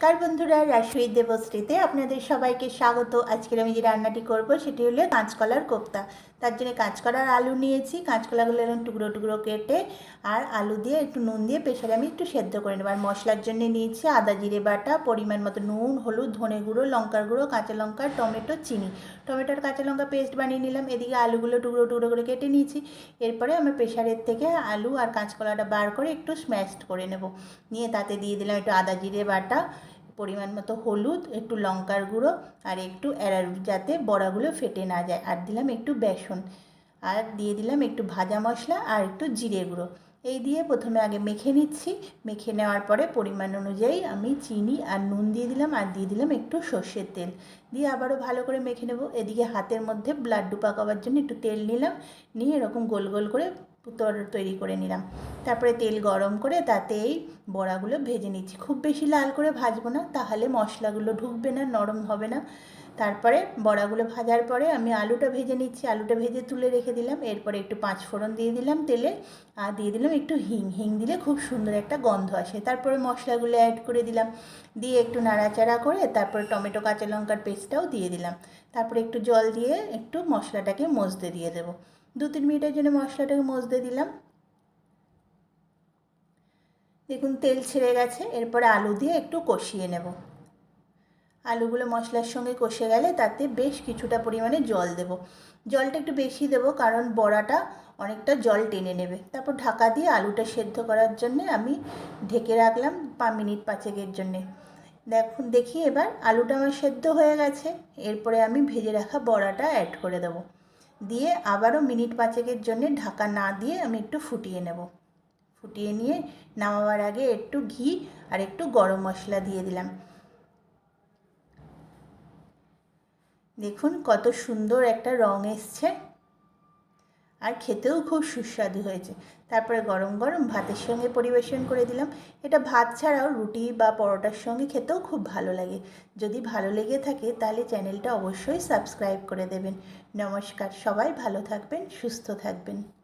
নমস্কার বন্ধুরা রাসুই দেবশ্রীতে আপনাদের সবাইকে স্বাগত। আজকের আমি যে রান্নাটি করব, সেটি হলো কাঁচকলার কোপ্তা। তার জন্য কাঁচকলার আলু নিয়েছি। কাঁচকলাগুলো এরকম টুকরো টুকরো কেটে আর আলু দিয়ে একটু নুন দিয়ে প্রেশারে আমি একটু সেদ্ধ করে নেব। আর মশলার জন্য নিয়েছি আদা জিরে বাটা, পরিমাণ মতো নুন, হলুদ, ধনে গুঁড়ো, লঙ্কার গুঁড়ো, কাঁচা লঙ্কা, টমেটো, চিনি। টমেটোর কাঁচা লঙ্কা পেস্ট বানিয়ে নিলাম। এদিকে আলুগুলো টুকরো টুকরো করে কেটে নিয়েছি। এরপরে আমি প্রেশারের থেকে আলু আর কাঁচকলাটা বার করে একটু স্ম্যাশড করে নেব। নিয়ে তাতে দিয়ে দিলাম একটু আদা জিরে বাটা পরিমাণ মতো হলুদ, একটু লঙ্কার গুঁড়ো আর একটু অ্যারারুট যাতে বড়াগুলো ফেটে না যায়। আর দিলাম একটু বেসন। আর দিয়ে দিলাম একটু ভাজা মশলা আর একটু জিরে গুঁড়ো। এই দিয়ে প্রথমে আগে মেখে নিচ্ছি। মেখে নেওয়ার পরে পরিমাণ অনুযায়ী আমি চিনি আর নুন দিয়ে দিলাম আর দিয়ে দিলাম একটু সর্ষের তেল। দিয়ে আবারও ভালো করে মেখে নেব। এদিকে হাতের মধ্যে ব্লাড পাকাবার জন্য একটু তেল নিলাম। নিয়ে এরকম গোল গোল করে পুতর তৈরি করে নিলাম। তারপরে তেল গরম করে তাতে এই বড়াগুলো ভেজে নিচ্ছি। খুব বেশি লাল করে ভাজবো না, তাহলে মশলাগুলো ঢুকবে না, নরম হবে না। তারপরে বড়াগুলো ভাজার পরে আমি আলুটা ভেজে নিচ্ছি। আলুটা ভেজে তুলে রেখে দিলাম। এরপরে একটু পাঁচ ফোড়ন দিয়ে দিলাম তেলে। আর দিয়ে দিলাম একটু হিং। হিং দিলে খুব সুন্দর একটা গন্ধ আসে। তারপরে মশলাগুলো অ্যাড করে দিলাম। দিয়ে একটু নাড়াচাড়া করে তারপরে টমেটো, কাঁচা লঙ্কার পেস্টটাও দিয়ে দিলাম। তারপরে একটু জল দিয়ে একটু মশলাটাকে মজতে দিয়ে দেবো। দু, তিন মিনিটের জন্য মশলাটাকে মজতে দিলাম। দেখুন তেল ছেড়ে গেছে। এরপরে আলু দিয়ে একটু কষিয়ে নেব। আলুগুলো মশলার সঙ্গে কষে গেলে তাতে বেশ কিছুটা পরিমাণে জল দেব। জলটা একটু বেশি দেব কারণ বড়াটা অনেকটা জল টেনে নেবে। তারপর ঢাকা দিয়ে আলুটা সেদ্ধ করার জন্যে আমি ঢেকে রাখলাম পাঁচ মিনিট পাঁচেকের জন্যে। দেখুন, দেখি এবার আলুটা আমার সেদ্ধ হয়ে গেছে। এরপরে আমি ভেজে রাখা বড়াটা অ্যাড করে দেবো। দিয়ে আবারও মিনিট পাঁচেকের জন্য ঢাকা না দিয়ে আমি একটু ফুটিয়ে নেব। ফুটিয়ে নিয়ে নামাবার আগে একটু ঘি আর একটু গরম মশলা দিয়ে দিলাম। দেখুন কত সুন্দর একটা রং এসছে। আর খেতেও খুব সুস্বাদু হয়েছে। তারপরে গরম গরম ভাতের সঙ্গে পরিবেশন করে দিলাম। এটা ভাত ছাড়াও রুটি বা পরোটার সঙ্গে খেতেও খুব ভালো লাগে। যদি ভালো লেগে থাকে তাহলে চ্যানেলটা অবশ্যই সাবস্ক্রাইব করে দেবেন। নমস্কার, সবাই ভালো থাকবেন, সুস্থ থাকবেন।